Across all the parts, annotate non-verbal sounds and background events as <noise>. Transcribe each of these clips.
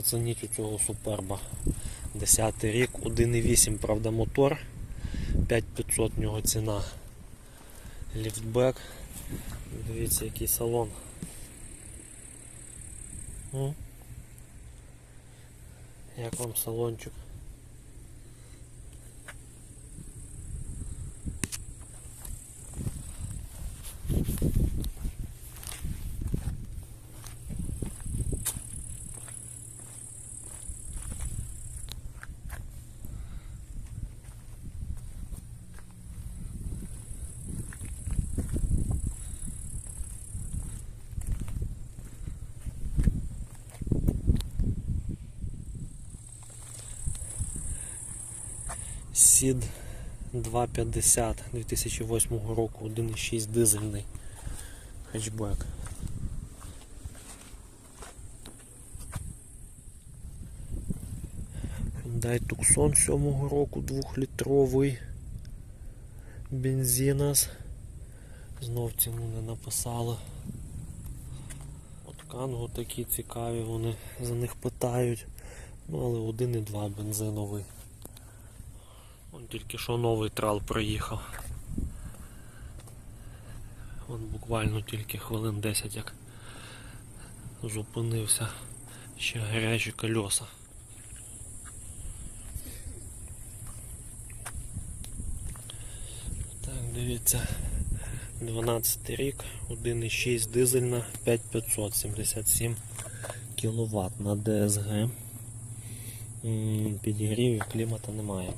зацініть у цього суперба. 10 рік, 1,8, правда, мотор. 5500 в нього ціна. Ліфтбек. Дивіться, який салон. Як вам салончик? Сід 250 2008 року, 1.6 дизельний хетчбек. Hyundai Tucson 7 року 2-літровий бензинас. Знов ціну не написали. От Канго такі цікаві, вони за них питають. Ну але 1,2 бензиновий. Тільки що новий трал проїхав. Он буквально тільки хвилин 10 як зупинився. Ще гарячі кольоса. Так, дивіться. 12 рік, 1,6 дизельна, 5577 кВт на. М, Підігрівів клімата немає.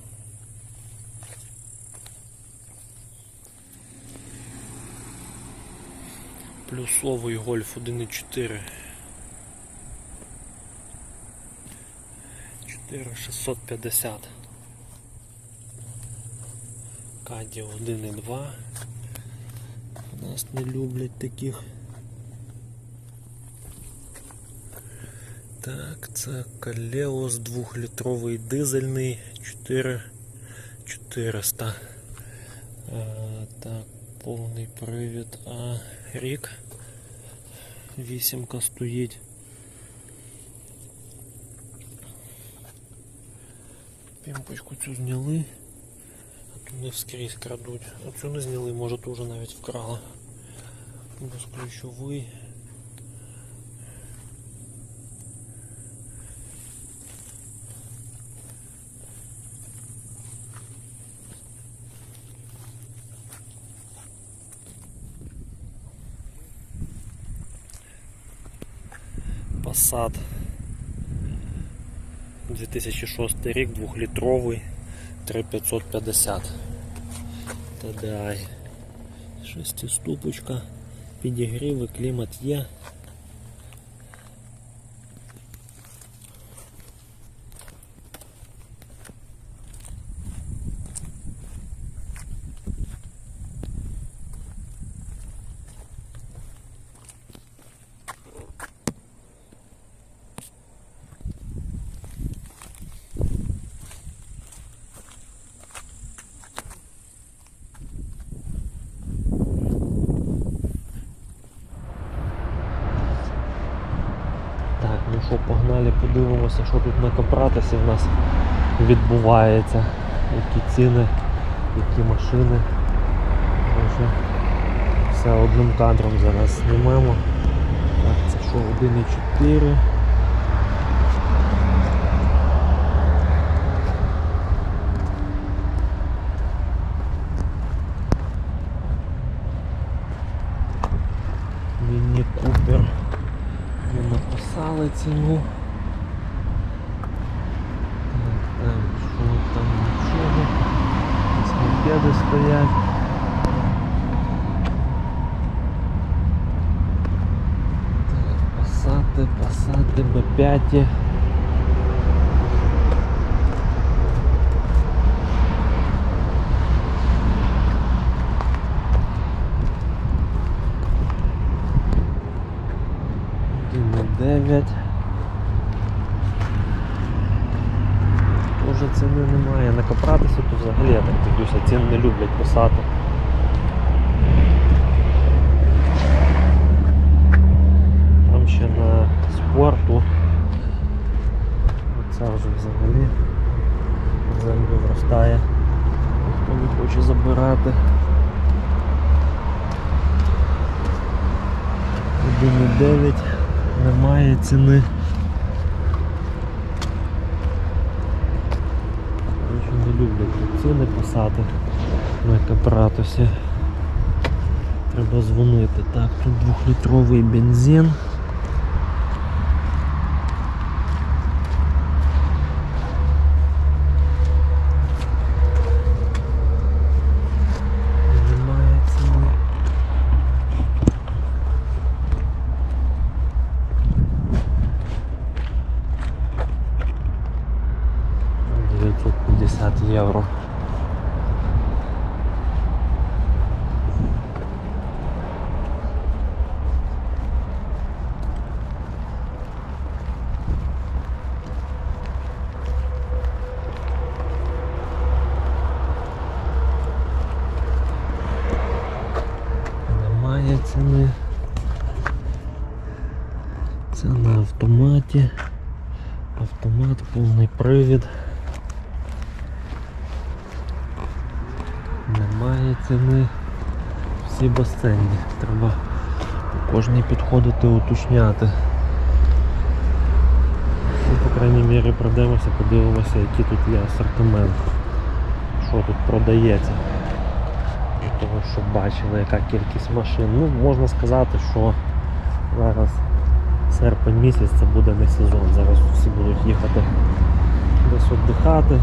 Плюсовий гольф 1.4. 4650. Каді 1.2. У нас не люблять таких. Так, це Калеос 2-літровий дизельний 4400. Е, так, повний привід, а рік. Вісімка стоїть. Пімпочку цю зняли, а ту не вскрізь крадуть. А цю не зняли, може ту вже навіть вкрали. Безключовий. Passat 2006 рік, 2-літровий, 3550 TDI. Шестиступочка, підігріви, клімат є. Так, ну погнали, подивимося, що тут на Капратисі в нас відбувається. Які ціни, які машини. Може, все одним кадром зараз знімемо. Так, це що 1,4. Міні Купер. Не написали ціну. Так, там, що там нічого. Ось мопеди стоять. Так, пасати, Б5. Дев'ять. Уже ціни немає. На Капратисі то взагалі я так дивлюся, цін не люблять писати. Там ще на спорту взагалі в землю вростає. Ніхто не хоче забирати. 1,9 немає ціни. Дуже не люблять ціни писати на капратусі. Треба дзвонити. Так, тут двохлітровий бензин. Немає ціни. Дев'ятсот п'ятдесят євро. Немає ціни. Це на автоматі. Автомат, повний привід. Немає ціни. Всі безцінні. Треба кожній підходити, уточняти. Ну, по крайній мірі пройдемося, подивимося, який тут є асортимент. Що тут продається. Для того, щоб бачили, яка кількість машин. Ну, можна сказати, що зараз серпень місяць це буде не сезон. Зараз всі будуть їхати десь віддихати.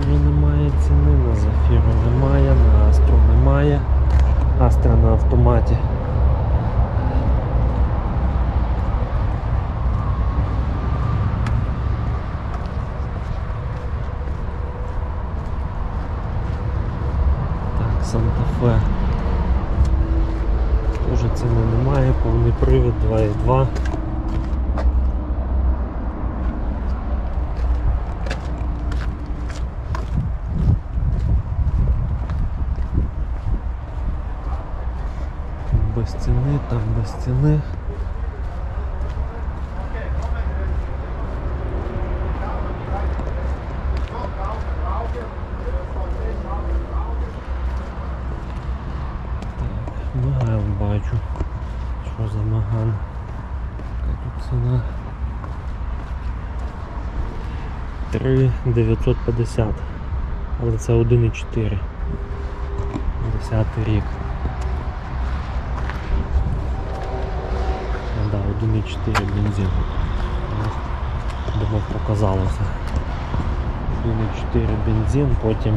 Вже немає ціни, на Зафіру немає, на Астру немає. Астра на автоматі. Так, Санта-Фе. Теж ціни немає, повний привід 2.2. Без ціни, там без ціни. Так, Маган бачу. Що за маган? Яка тут ціна? 3,950. Але це 1,4. 10 рік. Ну Да, 1,4 бензин. Думав показалося. 1,4 бензин, потім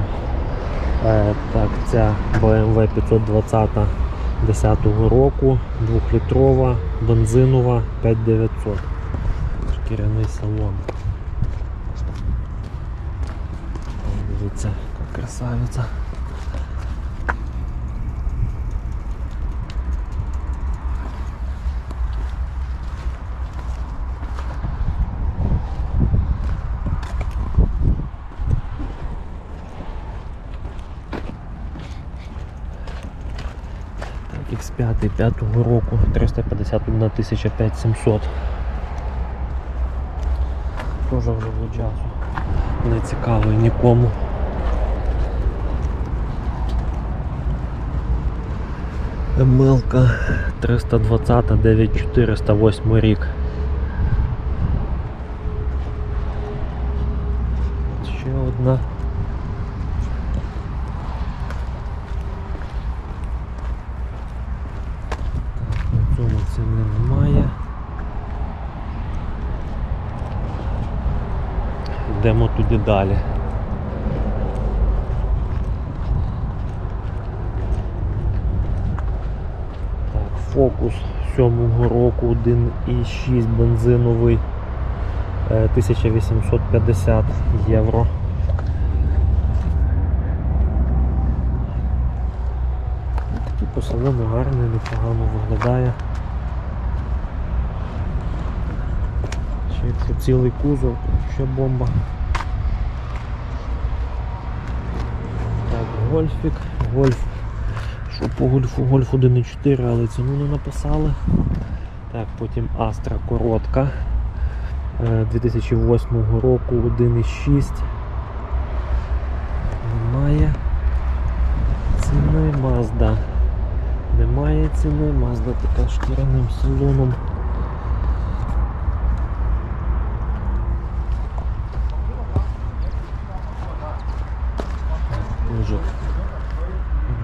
е, так, ця BMW 520 10-го року, 2-літрова, бензинова 5900. Шкіряний салон. Красавиця. Так, X5 5 року 351 тисяча 5700. Тоже вже в джазу. Не цікавий нікому. МЛК 320 9408 рік. Ще одна. На цьому ціни немає. Йдемо туди далі. фокус 7 року 1,6 бензиновий е, 1850 євро. І по гарний, непогано виглядає. Ще цілий кузов, то ще бомба. Так, гольфік, гольф що по гольфу? Гольф 1.4, але ціну не написали. Так, потім Астра коротка. е, 2008 року 1.6. Немає ціни Mazda. Немає ціни, Mazda така шкіряним салоном. Тоже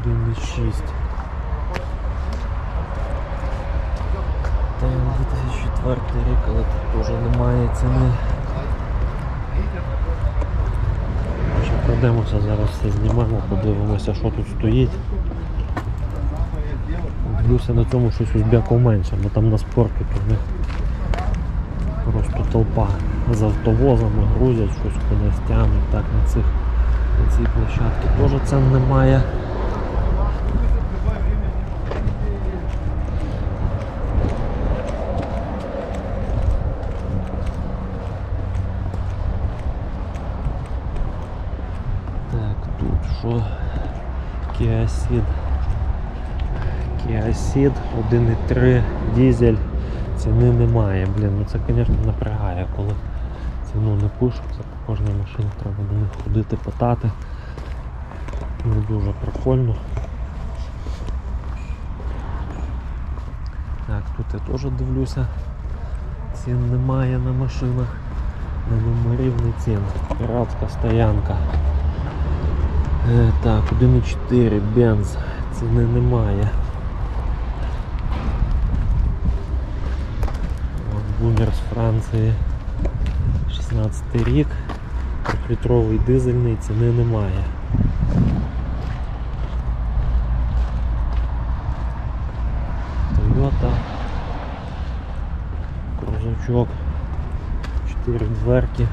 1.6. Та 2004 рік, але тут теж Ще пройдемося, зараз все знімемо, подивимося, що тут стоїть. Дивлюся на цьому щось узбяков менше, бо там на спорті в них просто толпа з автовозами грузять, щось тягнуть, так на цих на цій площадці теж цен немає. Так, тут що? Kia Ceed. Kia 1.3 дизель. Ціни немає. Блін, ну це, звісно, напрягає, коли ціну не пишуть. Це по кожній машині треба до них ходити, питати. Не дуже прикольно. Так, тут я теж дивлюся. Цін немає на машинах. На номерів не цін. Піратська стоянка. Е, Так, 1.4 бенз. Ціни немає. От бумер з Франції. 16 рік. 3-літровий дизельний, ціни немає. Toyota. Крузачок. 4 дверки.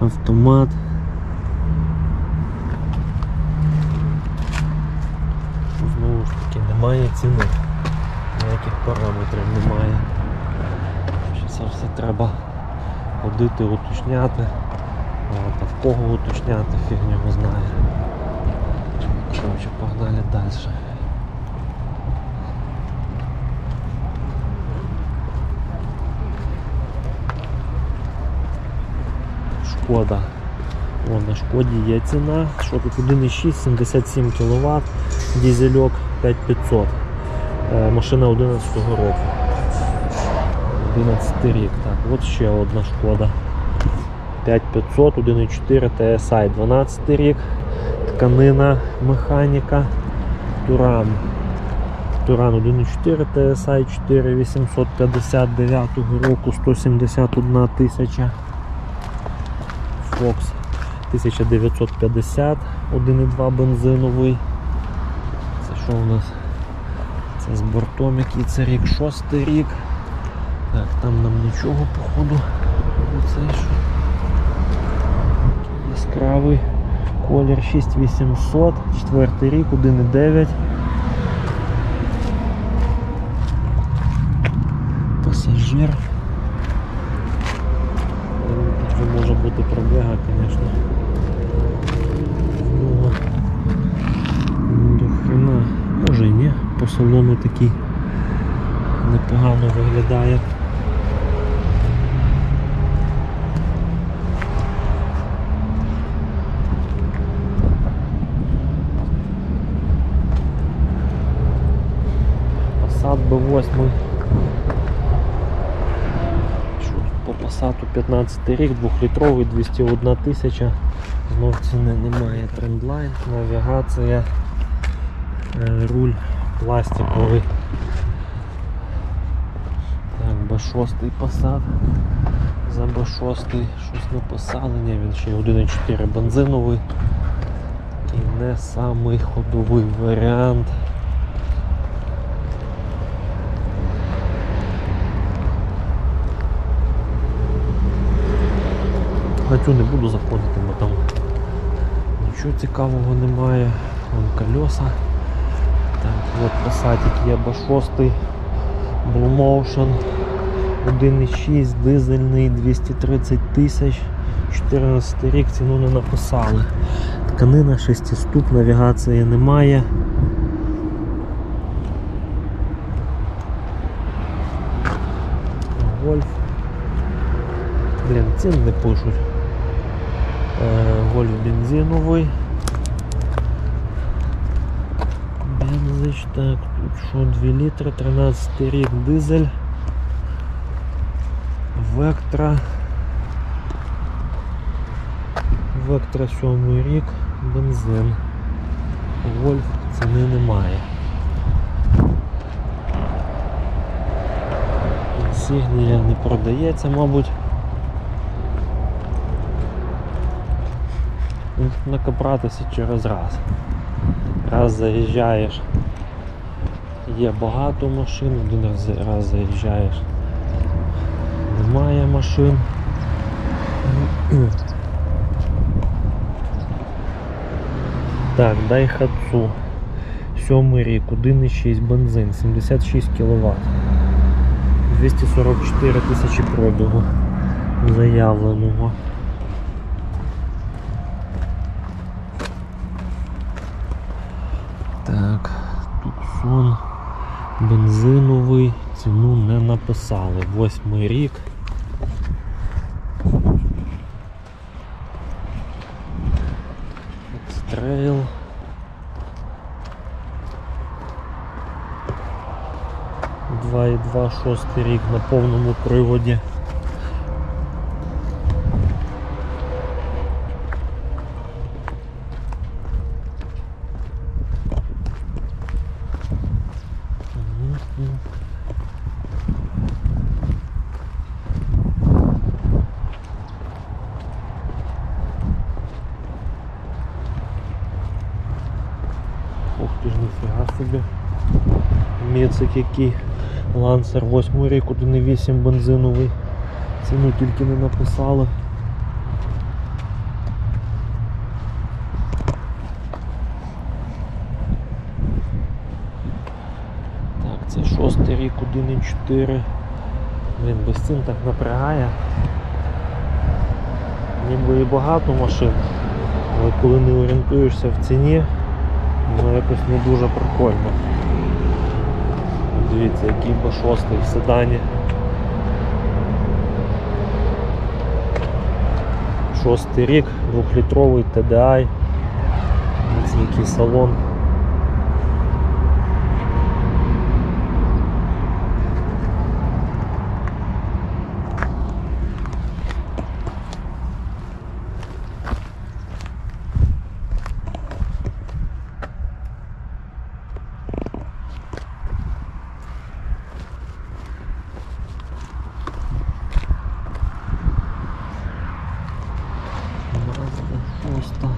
Автомат. Знову ж таки немає ціни. Ніяких параметрів немає. Ще Це все треба ходити, уточняти. А в кого уточняти, фіг його знає. Коротше, погнали далі. Шкода. О, на шкоді є ціна. Що тут 1,6, 77 кВт, дізельок 5500. Е, машина 11 року. 11 рік. Так, от ще одна шкода. 5500, 1,4 TSI, 12 рік. Тканина, механіка, Туран. Туран 1,4 TSI 4859 року, 171 тисяча. Fox 1950, 1,2 бензиновий. Це що у нас? Це з бортом, який це рік, шостий рік. Так, там нам нічого походу. Оце що? Яскравий колір 6800, четвертий рік, 1,9. Пасажир. Тут може бути пробіга, звісно. Ну, до хрена. Може і ні, по салону такий непогано виглядає. Passat B8 що тут по Passat 15 рік, 2-літровий, 201 тисяча. Знов ціни немає. Трендлайн, навігація, е, руль пластиковий. Так, Б6 Passat. За Б6 щось написали, ні, він ще 1.4 бензиновий. І не самий ходовий варіант. На цю не буду заходити, бо там нічого цікавого немає. Вон колеса. От Passat є B6, Blue Motion, 1.6, дизельний, 230 тисяч, 14 рік ціну не написали. Тканина 6 ступ, навігації немає. Гольф. Блін, цін не пишуть. Е, Гольф бензиновий. Так, тут що 2 літри, 13 рік дизель. Вектра. Вектра 7 рік, бензин. Вольф ціни немає. Інсігнія не продається, мабуть. Накопратися через раз. Раз заїжджаєш, є багато машин, один раз, заїжджаєш, немає машин. <clears throat> Так, Daihatsu. Сьомий рік, 1,6 бензин, 76 кВт. 244 тисячі пробігу заявленого. Так, Туксон бензиновий, ціну не написали. Восьмий рік. Екстрейл. Два і два шостий рік на повному приводі. Мгм. Ух ти ж ніфіга собі. Міцик який. Лансер 8 рік, 1,8 бензиновий. Ціну тільки не написали. Так, це шостий рік, 1,4. Блін, без цін так напрягає. Ніби і багато машин, але коли не орієнтуєшся в ціні, воно якось не дуже прикольно. Дивіться, який по шостий в седані. Шостий рік, двохлітровий TDI. Дивіться, який салон. Мазда шоста.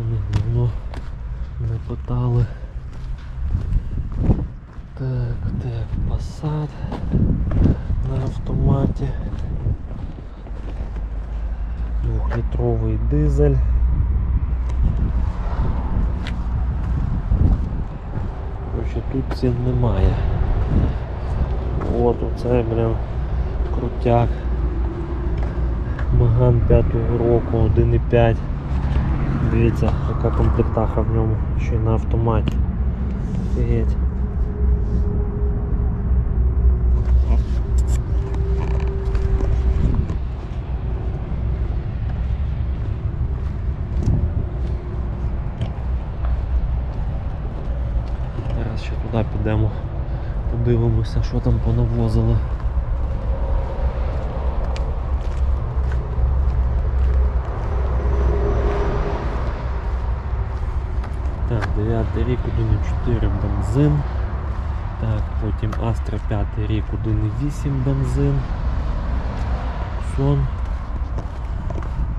Вже давно не питали. Так, так, Passat на автоматі. Двохлітровий дизель. Короче, тут цін немає. От оце, блін, крутяк. Маган 5-го року, 1,5. Дивіться, яка комплектаха в ньому, ще й на автоматі. Офігеть. Зараз ще туди підемо, подивимося, що там понавозили. Так, 9 рік 1,4 бензин. Так, потім Astra 5 рік 1,8 бензин. Сон.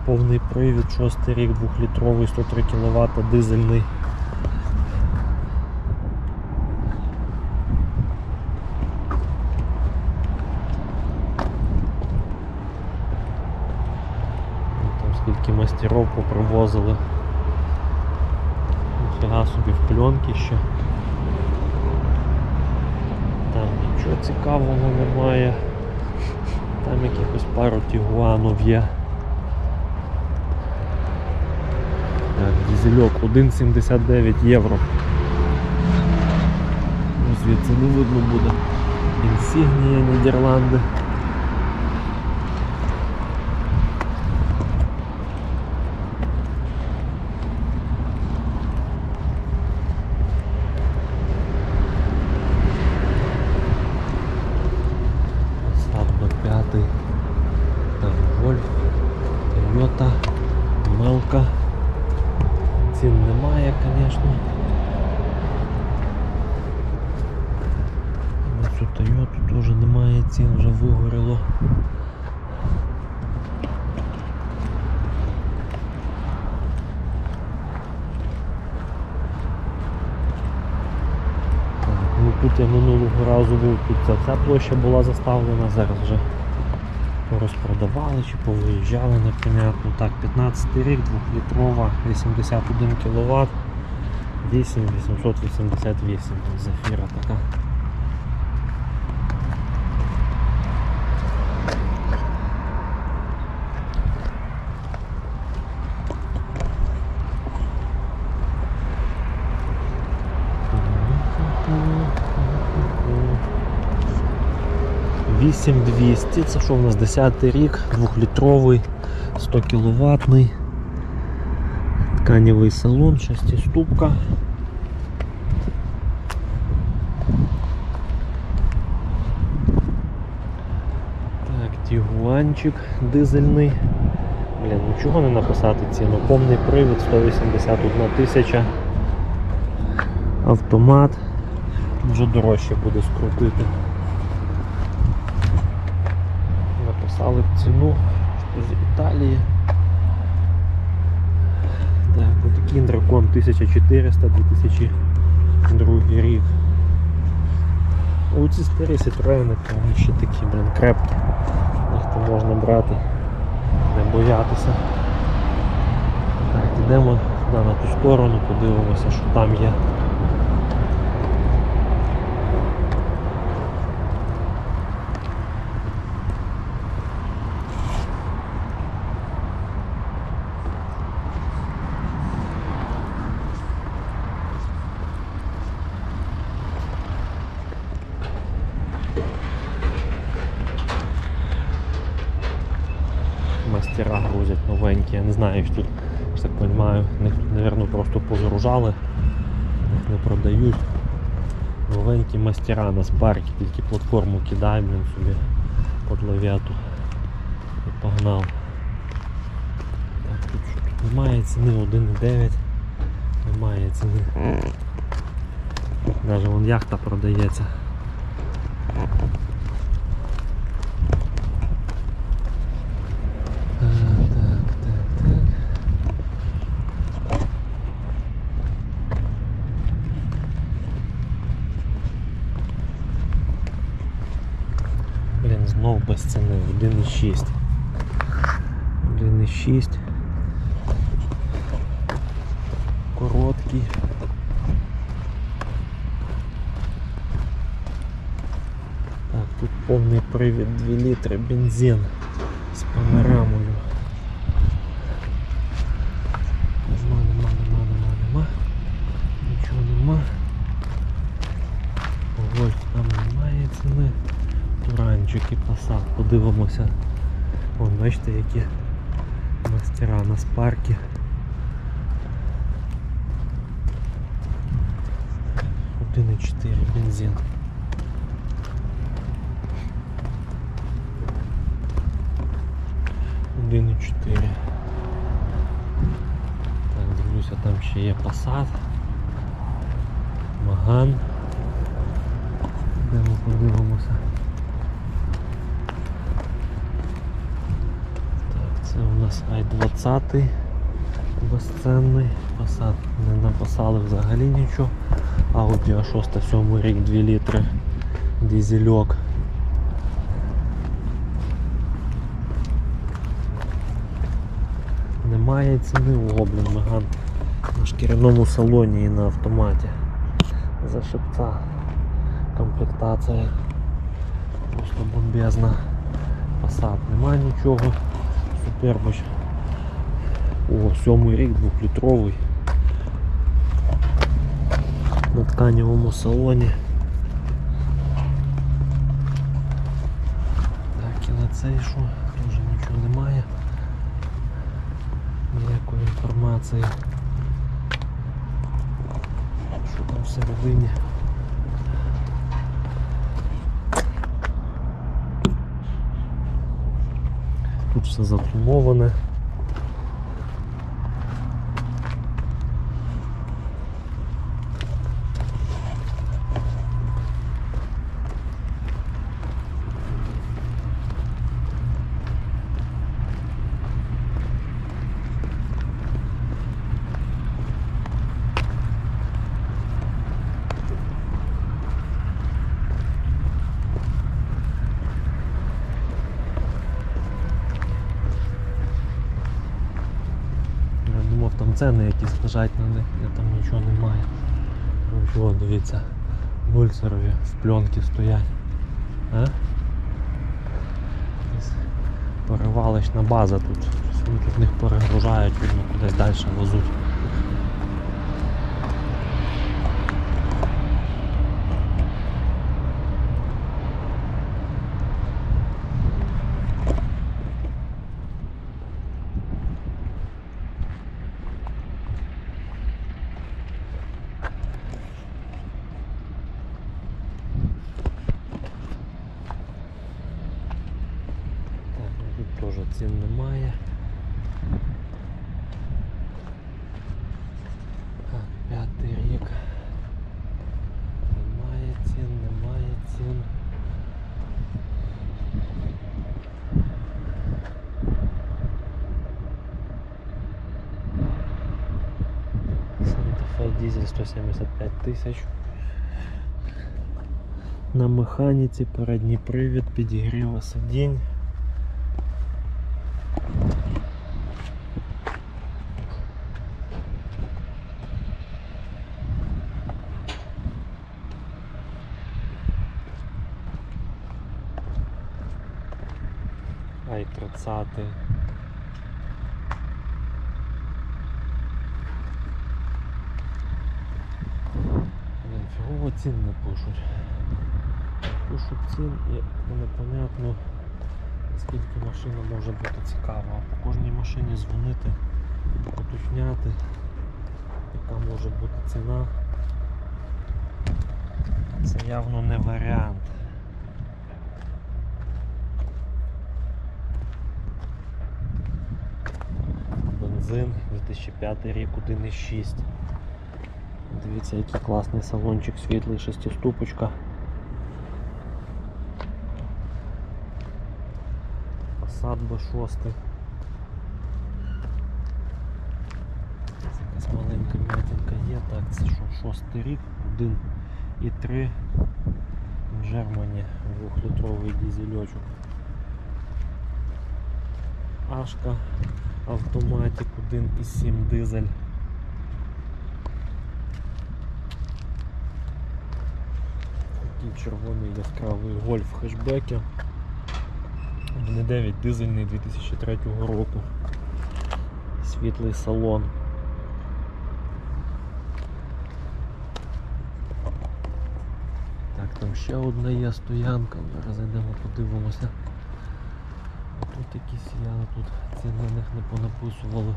Повний привід, 6 рік, 2-літровий, 103 кВт, дизельний. Там скільки мастеров попривозили. Ніфіга собі в пленки ще. Там нічого цікавого немає. Там якихось пару тігуанів є. Так, дізельок 1,79 євро. Ну, Звідси не видно буде. Інсігнія Нідерланди. Passat B5, там Golf, Toyota, Мелка. Цін немає, звісно. На цю Toyota теж немає цін, вже вигоріло. Так, ну тут я минулого був, ця, ця площа була заставлена, зараз вже розпродавали чи повиїжджали, непонятно. Так, 15 рік, 2-літрова, 81 кВт, 8888 зефіра така. Вісім 200, це що в нас 10 рік, 2-літровий, 100 кіловатний, тканевий салон, шестиступка. Так, тігуанчик дизельний. Блін, ну чого не написати ціну? Повний привід 181 тисяча. Автомат. Вже дорожче буде скрутити. Написали б ціну з Італії. Так, отакий дракон 1400 2002 рік. Оці старі Citroёn, вони ще такі, блін, крепкі. Їх то можна брати, не боятися. Так, йдемо на ту сторону, подивимося, що там є. мастера грузять новенькі. Я не знаю, що тут, я так розумію, них, мабуть, просто позагружали, їх не продають. Новенькі мастера на спарки, тільки платформу кидаємо, він собі під лавіату і погнав. Так, тут немає ціни 1,9, немає ціни. Навіть вон яхта продається. Блін, знов без ціни, 1,6. 1,6. Короткий. Так, тут повний привід 2 літри бензин з панорамою. Нема, нема, нема, нема, нема. Нічого нема. Ось там немає ціни. Туранчик і. Подивимося. Вон, бачите, які мастера на спарки. Один і чотири бензин. Один і чотири. Так, дивлюся, там ще є Passat. Маган. Йдемо подивимося. Так, це у нас i20 безценний. Passat не написали взагалі нічого. Audi A6 7 рік 2 літри. Дізельок. Немає ціни у блін, Меган на шкіряному салоні і на автоматі. За шипца комплектація просто бомбезна. Passat нема нічого. Супербач. О, сьомий рік, двохлітровий. На тканевому салоні. Так, і на цей що? Теж нічого немає. Ніякої інформації. Що там всередині? Тут все запломоване. Я думав там ціни якісь лежать на них, я там нічого немає. О, дивіться, бульсерові в пленки стоять. А? Перевалочна база тут. Тут них перегружають, видно, кудись далі везуть. Так, ну тут теж цін немає. П'ятий рік. Немає цін, немає цін. Санта-Фе дизель 175 тисяч. На механіці передній привід, підігріва сидінь. 30 Блін, фігово цін не пишуть. Пишуть цін і непонятно скільки машина може бути цікава. А по кожній машині дзвонити, уточняти, яка може бути ціна. Це явно не варіант. Бензин 2005 рік 1,6. Дивіться, який класний салончик світлий, шестиступочка. B6. Це якась маленька м'ятинка є. Так, це що, шостий рік, 1,3 в Germany, двохлітровий дізельочок. Ашка автоматик 1,7 дизель. Такий червоний яскравий гольф в хешбекі. 1.9 дизельний 2003 року. Світлий салон. Так, там ще одна є стоянка, зараз зайдемо, подивимося. Якісь я тут ціни на них не понаписували.